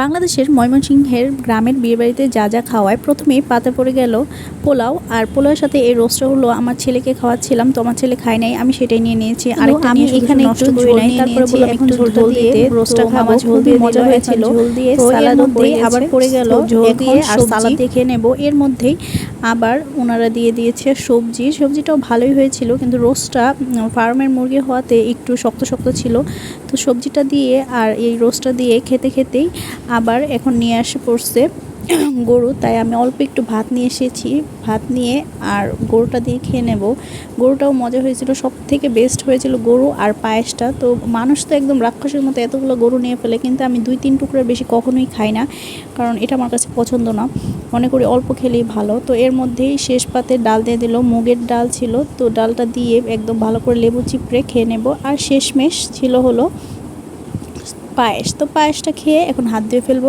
বাংলাদেশের ময়মনসিংহের গ্রামের বিয়েবাড়িতে যা যা খাওয়ায় প্রথমেই পাতে পড়ে গেল পোলাও আর পোলাওয়ের সাথে এই রোস্টটা হলো আমার ছেলেকে খাওয়াচ্ছিলাম তো আমার ছেলে খায় নাই আমি সেটাই নিয়ে নিয়েছি। আর আমি এখানে একটু ঝোল নিয়ে তারপরে বললাম একটু ঝোল দিতে রোস্টটা খাওয়া ঝোল দিয়ে মজা হয়েছিল। ঝোল দিয়ে সালাদ মধ্যে আবার পড়ে গেল ঝোল দিয়ে আর সালাদ দেখে নেব। এর মধ্যেই আবার ওনারা দিয়ে দিয়েছে সবজি। সবজিটাও ভালোই হয়েছিল কিন্তু রোস্টটা ফার্মের মুরগি হওয়াতে একটু শক্ত শক্ত ছিল। তো সবজিটা দিয়ে আর এই রোস্টটা দিয়ে খেতে খেতেই আবার এখন নিয়ে আসে পড়ছে গরু, তাই আমি অল্প একটু ভাত নিয়ে এসেছি। ভাত নিয়ে আর গরুটা দিয়ে খেয়ে নেব। গরুটাও মজা হয়েছিল সব থেকে বেস্ট হয়েছিল গরু আর পায়েসটা। তো মানুষ তো একদম রাক্ষসের মতো এতগুলো গরু নিয়ে ফেলে, কিন্তু আমি দুই তিন টুকরার বেশি কখনোই খাই না, কারণ এটা আমার কাছে পছন্দ না। মনে করি অল্প খেলেই ভালো। তো এর মধ্যেই শেষ পাতে ডাল দিয়ে দিল, মুগের ডাল ছিল। তো ডালটা দিয়ে একদম ভালো করে লেবু চিপড়ে খেয়ে নেব। আর শেষমেশ ছিল হলো পায়েস। তো পায়েসটা খেয়ে এখন হাত ধুয়ে ফেলব।